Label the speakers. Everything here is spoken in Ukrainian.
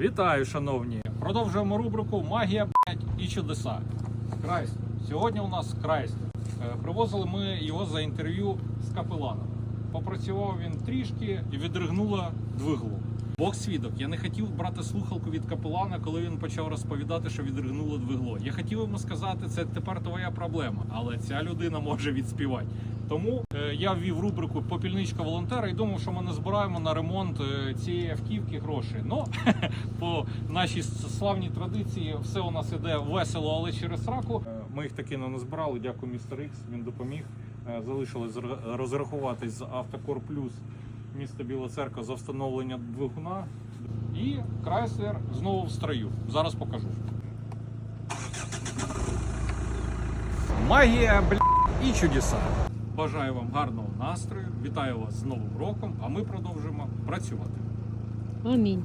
Speaker 1: Вітаю, шановні! Продовжуємо рубрику Магія і чудеса. Крайстер. Сьогодні у нас Крайстер. Е, Привозили ми його за інтерв'ю з капеланом. Попрацював він трішки і відригнуло двигло. Бог свідок, я не хотів брати слухалку від капелана, коли він почав розповідати, що відригнуло двигло. Я хотів йому сказати, це тепер твоя проблема, але ця людина може відспівати. Тому е, я ввів рубрику Попільничка волонтера і думав, що ми не збираємо на ремонт е, цієї автівки гроші. Ну по нашій славній традиції, все у нас іде весело, але через раку. Е, Ми їх таки не збирали. Дякую, містер Ікс. Він допоміг. Залишилось розрахуватись з Автокор Плюс міста Біла Церква за встановлення двигуна. І Крайслер знову в строю. Зараз покажу. Магія бля і чудеса. Бажаю вам гарного настрою. Вітаю вас з Новим роком, а ми продовжуємо працювати.
Speaker 2: Амінь.